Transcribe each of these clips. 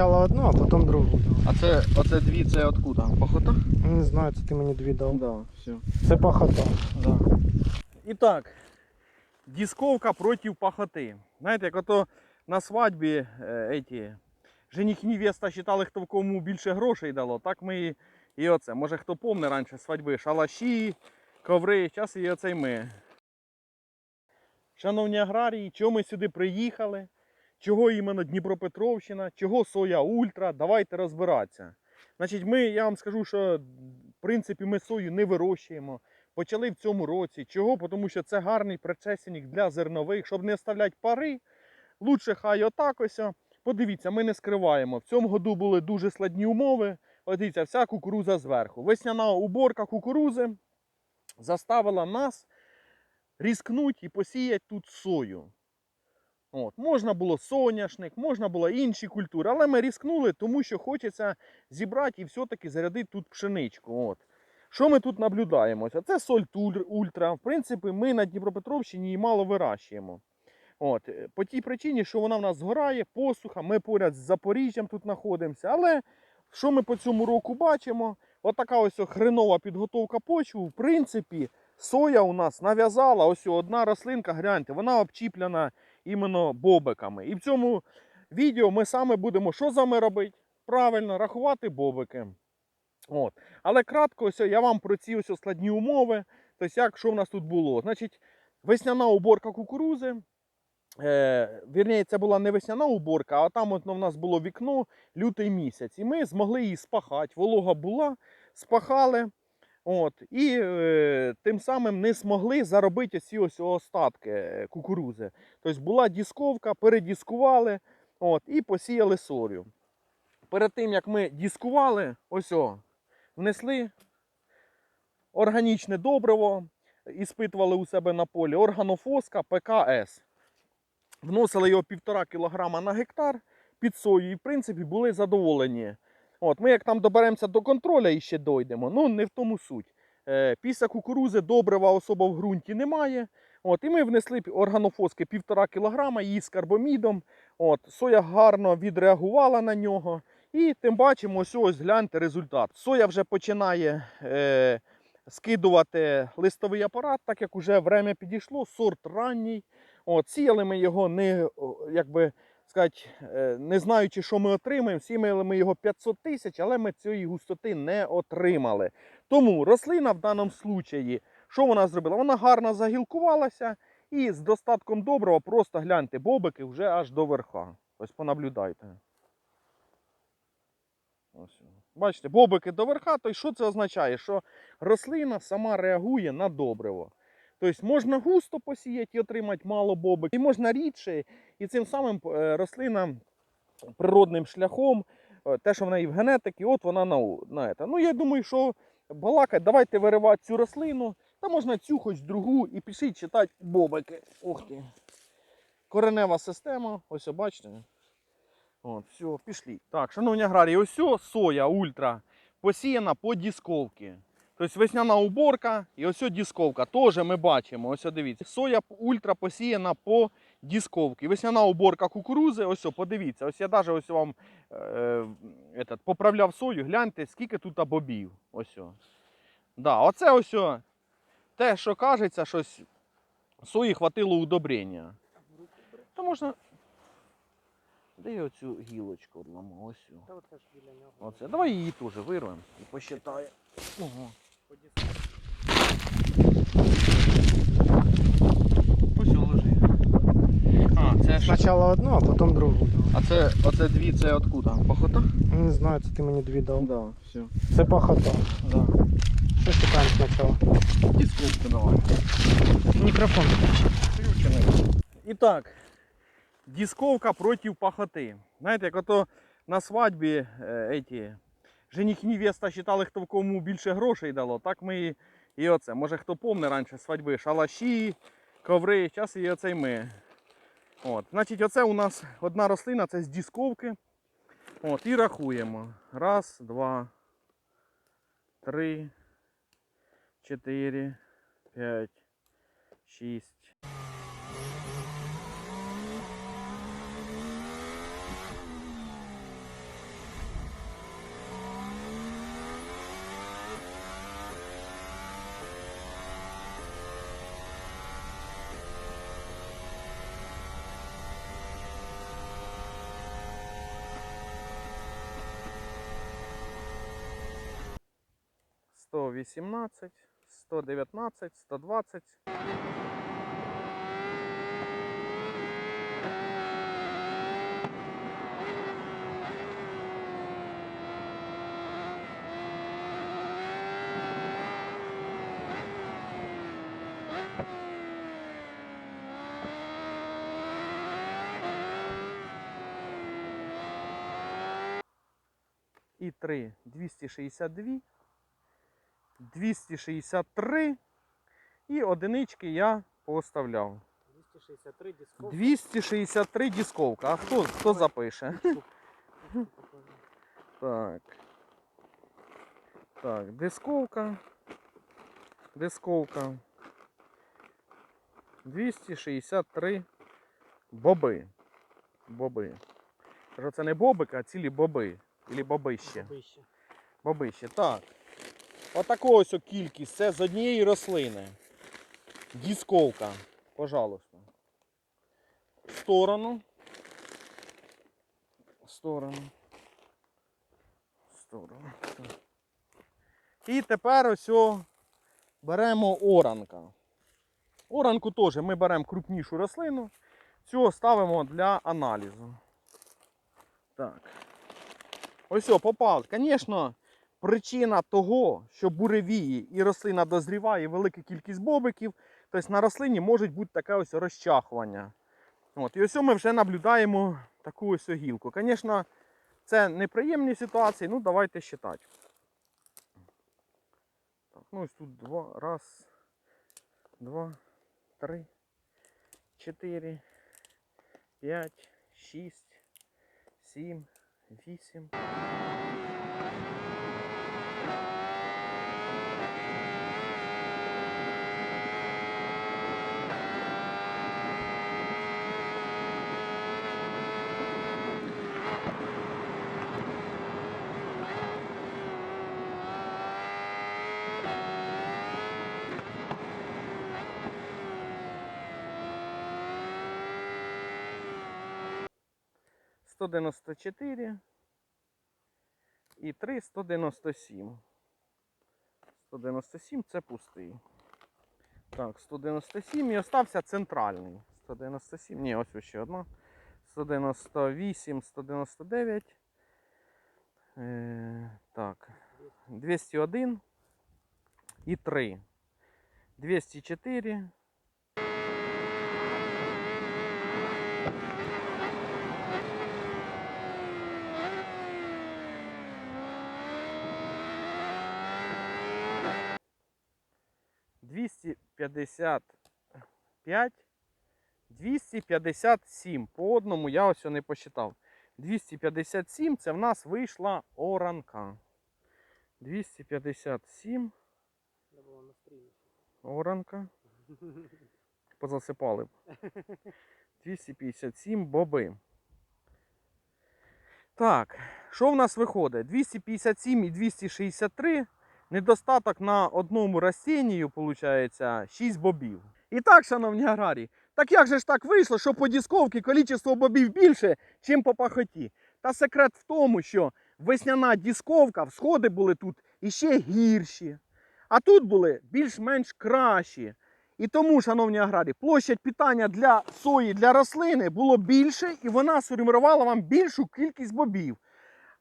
Спочатку одну, а потім другу. А це оце дві, це откуда? Похота? Не знаю, це ти мені дві дав. Да, все. Це пахота. Да. І так, дисковка проти пахоти. Знаєте, як ото на свадьбі е, еті, жених невеста вважали, хто в кому більше грошей дало, так ми і, оце. Може хто помне раніше свадьби, шалаші, коври, зараз і оце й ми. Шановні аграрії, чого ми сюди приїхали? Чого іменно Дніпропетровщина, чого соя ультра? Давайте розбиратися. Значить, ми, я вам скажу, що в принципі ми сою не вирощуємо. Почали в цьому році. Чого? Тому що це гарний предшественник для зернових, щоб не оставляти пари. Лучше хай отак. Подивіться, ми не скриваємо. В цьому году були дуже складні умови. От дивіться, вся кукуруза зверху. Весняна уборка кукурузи заставила нас різкнути і посіяти тут сою. От, можна було соняшник, можна було інші культури, але ми різкнули, тому що хочеться зібрати і все-таки зарядити тут пшеничку. От. Що ми тут наблюдаємо? Це соль ультра. В принципі, ми на Дніпропетровщині її мало вирощуємо. От. е, По тій причині, що вона в нас згорає, посуха, ми поряд з Запоріжжям тут знаходимося. Але що ми по цьому року бачимо? Отака ось хренова підготовка почви. В принципі, соя у нас нав'язала ось одна рослинка, гляньте, вона обчіплена іменно бобиками. І в цьому відео ми саме будемо що з вами робити? Правильно, рахувати бобики. От. Але кратко, ось я вам про ці ось складні умови. Тобто, як що в нас тут було? Значить, весняна уборка кукурузи. Е, вірніше, це була не весняна уборка, а там от, ну, в нас було вікно лютий місяць. І ми змогли її спахати. Волога була, спахали. От, і е, тим самим не змогли заробити ці ось остатки кукурузи. Тобто була дісковка, передіскували от, і посіяли сорю. Перед тим як ми дискували, ось о, внесли органічне добриво, іспитували у себе на полі органофоска ПКС. Вносили його півтора кілограма на гектар під сою і, в принципі, були задоволені. От, ми як там доберемося до контроля і ще дойдемо, ну не в тому суть. Е, після кукурузи добрива особо в ґрунті немає. От, і ми внесли органофоски півтора кілограма, її з карбомідом. От, соя гарно відреагувала на нього. І тим бачимо, ось ось гляньте результат. Соя вже починає е, скидувати листовий апарат, так як уже время підійшло, сорт ранній. От, сіяли ми його не, о, як би сказати, е, не знаючи, що ми отримаємо, сіяли ми його 500 тисяч, але ми цієї густоти не отримали. Тому рослина в даному случаї, що вона зробила? Вона гарно загілкувалася і з достатком доброго просто гляньте, бобики вже аж до верха. Ось понаблюдайте. Ось. Бачите, бобики до верха, то й що це означає? Що рослина сама реагує на добриво. Тобто можна густо посіяти і отримати мало бобик, і можна рідше, і цим самим е, рослина природним шляхом, е, те, що в неї в генетиці, от вона на, на це. Ну я думаю, що балакать, давайте виривати цю рослину, та можна цю хоч другу і пішіть читати бобики. Ух ти. Коренева система, ось бачите. От, все, пішли. Так, шановні аграрії, ось соя ультра посіяна по дісковці. Тобто весняна уборка і ось дісковка. Теж ми бачимо. Ось дивіться. Соя ультра посіяна по дісковці. Весняна уборка кукурузи. Ось подивіться. Ось я навіть ось вам е, этот, поправляв сою. Гляньте, скільки тут бобів. Ось. Да, оце ось те, що кажеться, щось сої хватило удобрення. То можна. Де я оцю гілочку одламав? Ось. Оце. Давай її теж вирвемо і посчитаємо. Ого. Спочатку одну, а потім другу. А це оце дві, це откуда? Похота? Не знаю, це ти мені дві дав. Да, все. Це пахота. Да. Що шукаємо спочатку? Дисковку давай. Мікрофон. Включений. І так, дисковка проти пахоти. Знаєте, як ото на свадьбі е, еті, жених невеста вважали, хто в кому більше грошей дало, так ми і, оце. Може хто помне раніше свадьби, шалаші, коври, зараз і оце й ми. От. Значить, оце у нас одна рослина, це з дисковки. От, і рахуємо. Раз, два, три, чотири, п'ять, шість. 118, 119, 120. І 3 262, 263 і одинички я поставляв. 263 дисков. 263 дисковка. А хто, хто запише? Так. Так, дисковка. Дисковка. 263 боби. Боби. Кажу, це не бобик, а цілі боби. Ілі бобище. Вище. Бабище. Так. Отаку ось кількість. Це з однієї рослини. Дісковка. Пожалуйста. В сторону. В сторону. В сторону. І тепер ось беремо оранка. Оранку теж ми беремо крупнішу рослину. Цю ставимо для аналізу. Так. Ось попав. Звісно, причина того, що буревії і рослина дозріває велика кількість бобиків, тобто на рослині може бути таке ось розчахування. От, і ось ми вже наблюдаємо таку ось гілку. Звісно, це неприємні ситуації, ну давайте считати. Так, ну ось тут два, раз, два, три, чотири, п'ять, шість, сім, вісім. Сто дев'яносто чотири і 3 197. 197 це пустий. Так, 197 і остався центральний. 197. Ні, ось ще одна. 198, 199. Е, так. 201 і 3. 204. Двісті п'ятдесят п'ять, двісті п'ятдесят сім. По одному я ось не посчитав. 257 це в нас вийшла оранка. 257 Треба було на оранка. Позасипали б. 257 боби. Так, що в нас виходить? 257 і 263. Недостаток на одному растінню, виходить, 6 бобів. І так, шановні аграрії, так як же ж так вийшло, що по дісковці кількість бобів більше, ніж по пахоті? Та секрет в тому, що весняна дісковка, всходи були тут іще гірші. А тут були більш-менш кращі. І тому, шановні аграрії, площадь питання для сої, для рослини було більше, і вона сформувала вам більшу кількість бобів.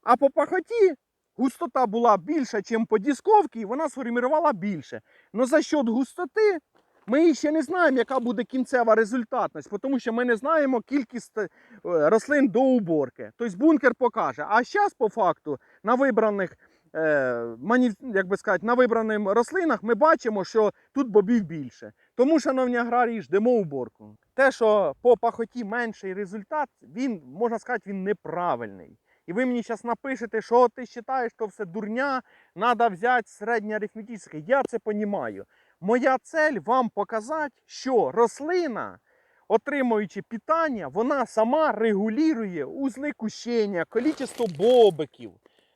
А по пахоті густота була більша, ніж по дісковці, і вона сформувала більше. Но за счет густоти ми ще не знаємо, яка буде кінцева результатність, тому що ми не знаємо кількість е, рослин до уборки. Тобто бункер покаже. А зараз, по факту, на вибраних е, як би сказати, на вибраних рослинах ми бачимо, що тут бобів більше. Тому, шановні аграрії, ждемо уборку. Те, що по пахоті менший результат, він, можна сказати, він неправильний. І ви мені зараз напишете, що ти вважаєш, що все дурня, треба взяти середнє арифметичне. Я це розумію. Моя цель вам показати, що рослина, отримуючи питання, вона сама регулює узли кущення, кількість бобиків.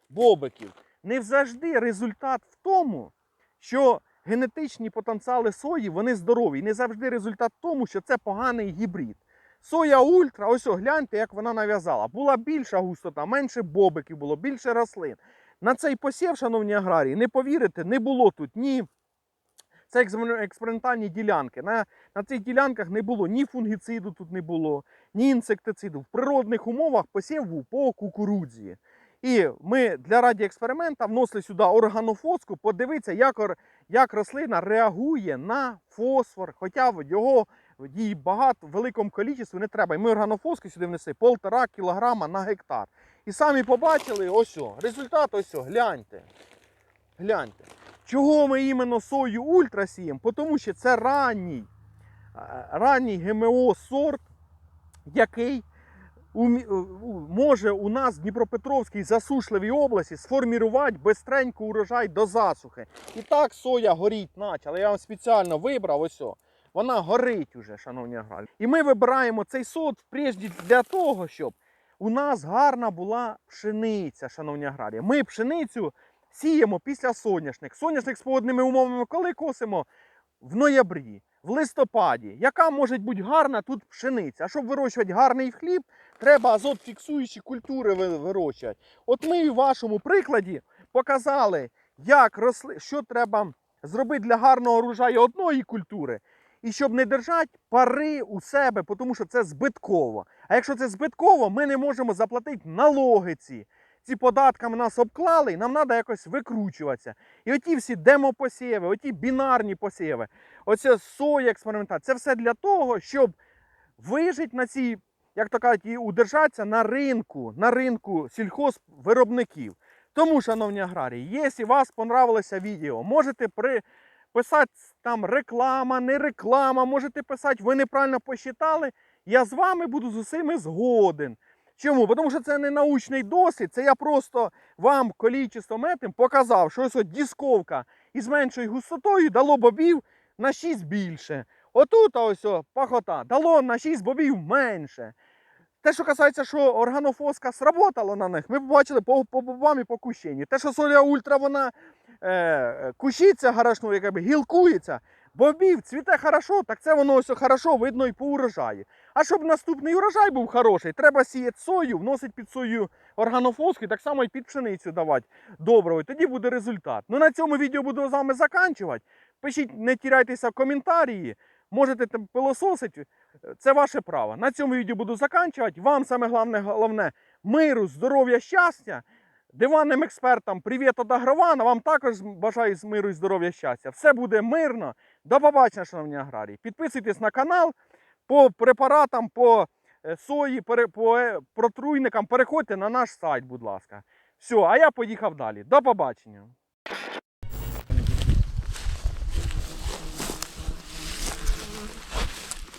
бобиків. Не завжди результат в тому, що генетичні потенціали сої вони здорові. Не завжди результат в тому, що це поганий гібрид. Соя ультра, ось о, гляньте, як вона нав'язала. Була більша густота, менше бобиків було, більше рослин. На цей посів, шановні аграрії, не повірите, не було тут ні. Це експериментальні ділянки. На, на цих ділянках не було ні фунгіциду тут не було, ні інсектициду. В природних умовах посів був по кукурудзі. І ми для раді експеримента вносили сюди органофоску, подивитися, як, як рослина реагує на фосфор, хоча його їй багато в великому кількості не треба. І ми органофоску сюди внесли полтора кілограма на гектар. І самі побачили, ось о, результат ось, о, гляньте. Гляньте. Чого ми іменно сою ультра сіємо? Тому що це ранній, е, ранній ГМО сорт, який може у нас в Дніпропетровській засушливій області сформірувати бистренько урожай до засухи. І так соя горіть почала. Я вам спеціально вибрав ось. о. Вона горить уже, шановні аграрії. І ми вибираємо цей сорт прежде для того, щоб у нас гарна була пшениця, шановні аграрії. Ми пшеницю сіємо після соняшник. Соняшник з погодними умовами коли косимо? В ноябрі, в листопаді. Яка може бути гарна тут пшениця? А щоб вирощувати гарний хліб, треба азот фіксуючі культури вирощувати. От ми в вашому прикладі показали, як росли, що треба зробити для гарного урожаю одної культури. І щоб не держати пари у себе, тому що це збитково. А якщо це збитково, ми не можемо заплатити налоги ці. Ці податками нас обклали, і нам треба якось викручуватися. І оті всі демопосіви, оті бінарні посіви, оце соя експериментація, це все для того, щоб вижити на цій, як то кажуть, і удержатися на ринку, на ринку сільхозвиробників. Тому, шановні аграрії, якщо вас понравилося відео, можете при... писати там реклама, не реклама, можете писати, ви неправильно посчитали. Я з вами буду з усіми згоден. Чому? Тому що це не научний досвід, це я просто вам количеством етим показав, що ось от дісковка із меншою густотою дало бобів на 6 більше. Отут ось о, пахота дало на 6 бобів менше. Те, що касається, що органофоска сработала на них, ми побачили по, по бобам і по кущенню. Те, що соля ультра, вона е, кущиться хорошо, якби гілкується, бобів цвіте хорошо, так це воно ось хорошо видно і по урожаю. А щоб наступний урожай був хороший, треба сіяти сою, вносити під сою органофоску і так само і під пшеницю давати доброго. І тоді буде результат. Ну на цьому відео буду з вами заканчувати. Пишіть, не тіряйтеся в коментарі. Можете там пилососити. Це ваше право. На цьому відео буду заканчувати. Вам саме головне, головне миру, здоров'я, щастя. Диванним експертам привіт від Агрована. Вам також бажаю миру і здоров'я щастя. Все буде мирно. До побачення, шановні аграрії. Підписуйтесь на канал по препаратам, по е, сої, по е, протруйникам. Переходьте на наш сайт, будь ласка. Все, а я поїхав далі. До побачення.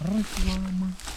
Реклама.